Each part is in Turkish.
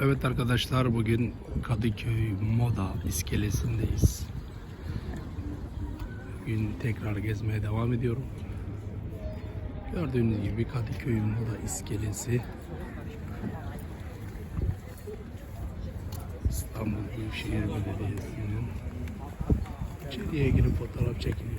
Evet arkadaşlar bugün Kadıköy Moda iskelesindeyiz. Bugün tekrar gezmeye devam ediyorum. Gördüğünüz gibi Kadıköy Moda iskelesi. İstanbul Büyükşehir Belediyesi'nin içeriye girip fotoğraf çekiliyorlar.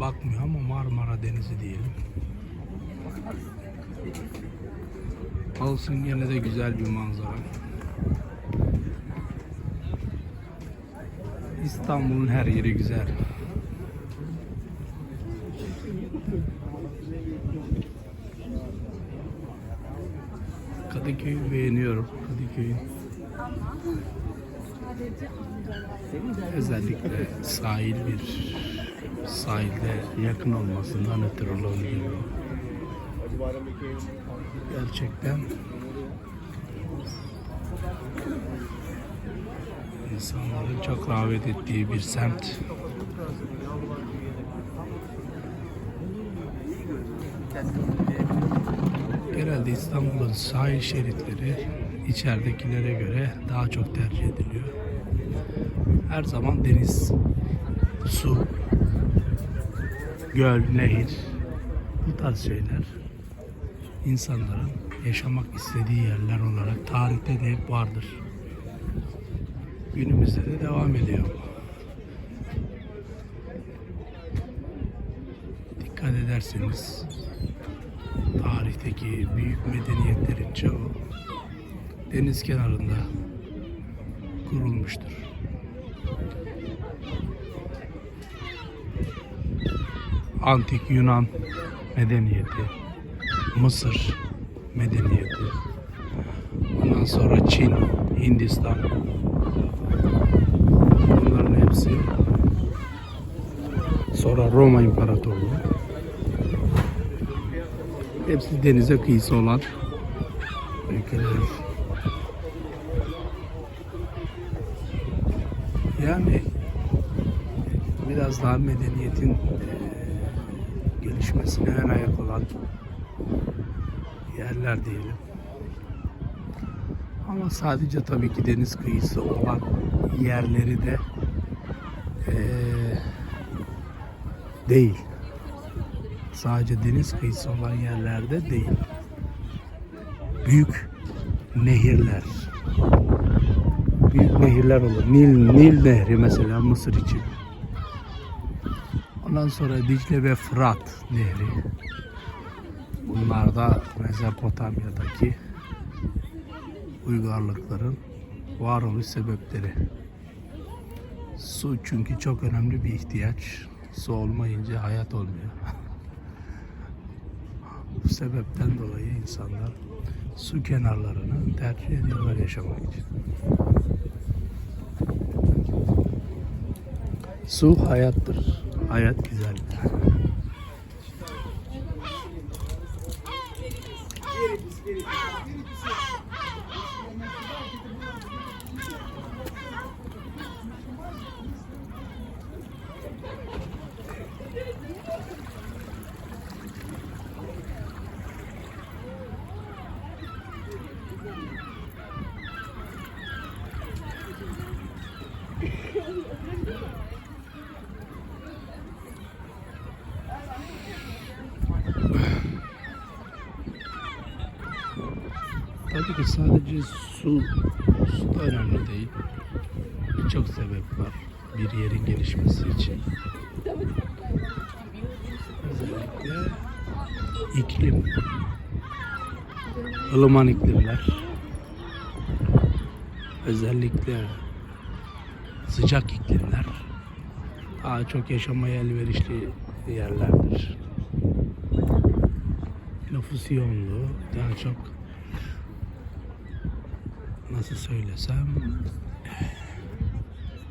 Bakmıyor ama Marmara Denizi diyelim. Olsun gene de güzel bir manzara. İstanbul'un her yeri güzel. Kadıköy'ü beğeniyorum. Kadıköy'ün özellikle sahil bir sahilde yakın olmasından ötürü olabiliyor. Gerçekten insanların çok rağbet ettiği bir semt. Genelde İstanbul'un sahil şeritleri içeridekilere göre daha çok tercih ediliyor. Her zaman deniz, su, göl, nehir bu tarz şeyler insanların yaşamak istediği yerler olarak tarihte de hep vardır. Günümüzde de devam ediyor. Dikkat ederseniz tarihteki büyük medeniyetlerin çoğu deniz kenarında kurulmuştur. Antik Yunan medeniyeti, Mısır medeniyeti, ondan sonra Çin, Hindistan, bunların hepsi sonra Roma İmparatorluğu hepsi denize kıyısı olan ülkeler. Yani biraz daha medeniyetin eee, gelişmesine ön ayak olan yerler diyelim. Ama sadece tabii ki deniz kıyısı olan yerleri de eee, değil. Sadece deniz kıyısı olan yerlerde değil. Büyük nehirler, büyük nehirler olur. Nil, Nil Nehri mesela Mısır için. Ondan sonra Dicle ve Fırat Nehri. Bunlar da Mezopotamya'daki uygarlıkların varoluş sebepleri. Su çünkü çok önemli bir ihtiyaç. Su olmayınca hayat olmuyor. Bu sebepten dolayı insanlar su kenarlarını tercih ediyorlar yaşamak için. Su hayattır. Hayat güzel. Tabii ki sadece su, su da önemli değil. Birçok sebep var bir yerin gelişmesi için. Özellikle iklim, ılıman iklimler, özellikle sıcak iklimler daha çok yaşamaya elverişli yerlerdir. Nüfus yoğunluğu daha çok nasıl söylesem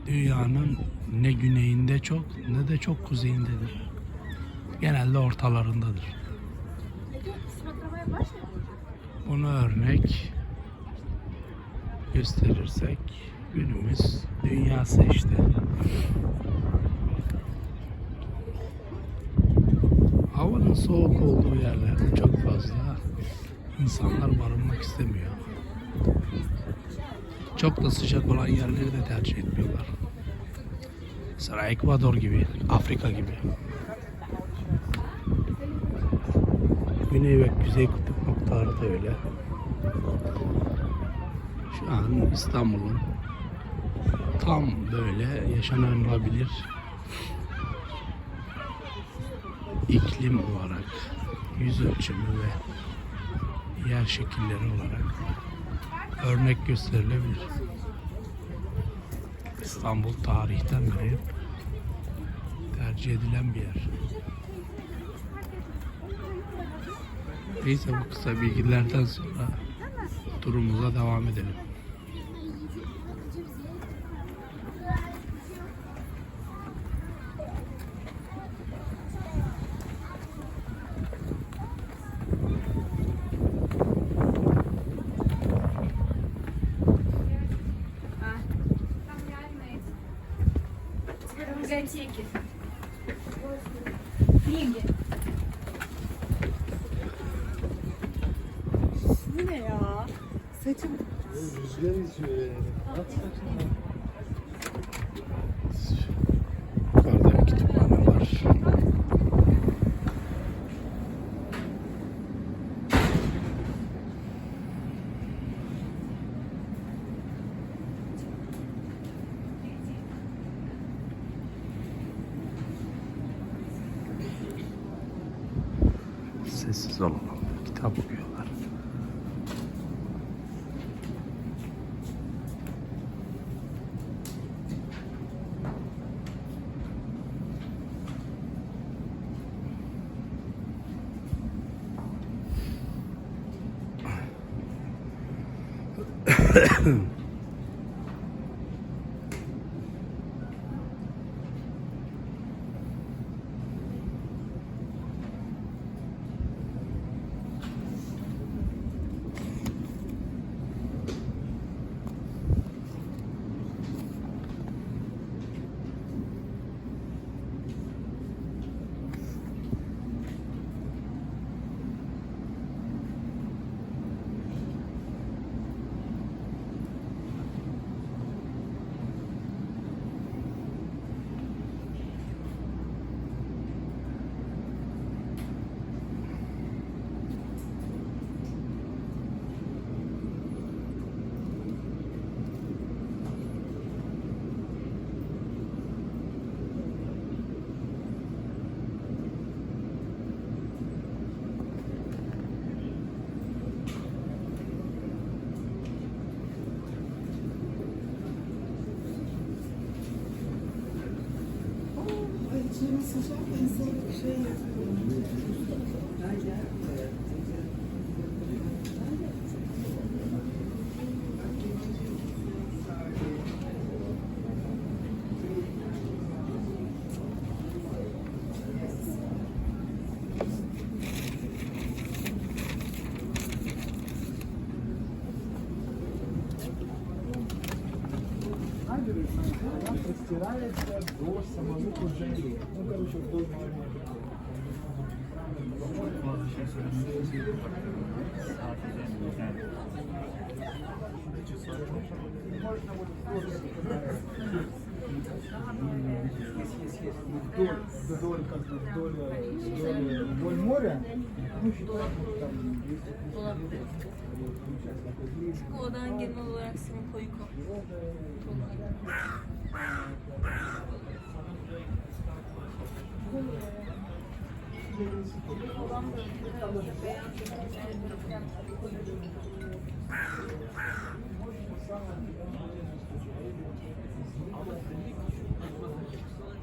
dünyanın ne güneyinde çok ne de çok kuzeyindedir. Genelde ortalarındadır. Bunu örnek gösterirsek Günümüz dünyası işte. Havanın soğuk olduğu yerlerde çok fazla insanlar barınmak istemiyor. Çok da sıcak olan yerleri de tercih etmiyorlar. Mesela Ekvador gibi, Afrika gibi. Güney ve Kuzey Kutup noktaları da öyle. Şu an İstanbul'un tam böyle yaşanılabilir iklim olarak, yüz ölçümü ve yer şekilleri olarak örnek gösterilebilir. İstanbul tarihten beri tercih edilen bir yer. Neyse bu kısa bilgilerden sonra turumuza devam edelim. в библиотеке. Книги. Bu ne ya? Saçım Yukarıda Sessiz olalım. Kitap okuyorlar. Ay sıcak insan şey подстирается до самого пожарения. Ну, короче, до самого вдоль, вдоль, как бы вдоль, вдоль, вдоль моря, ну,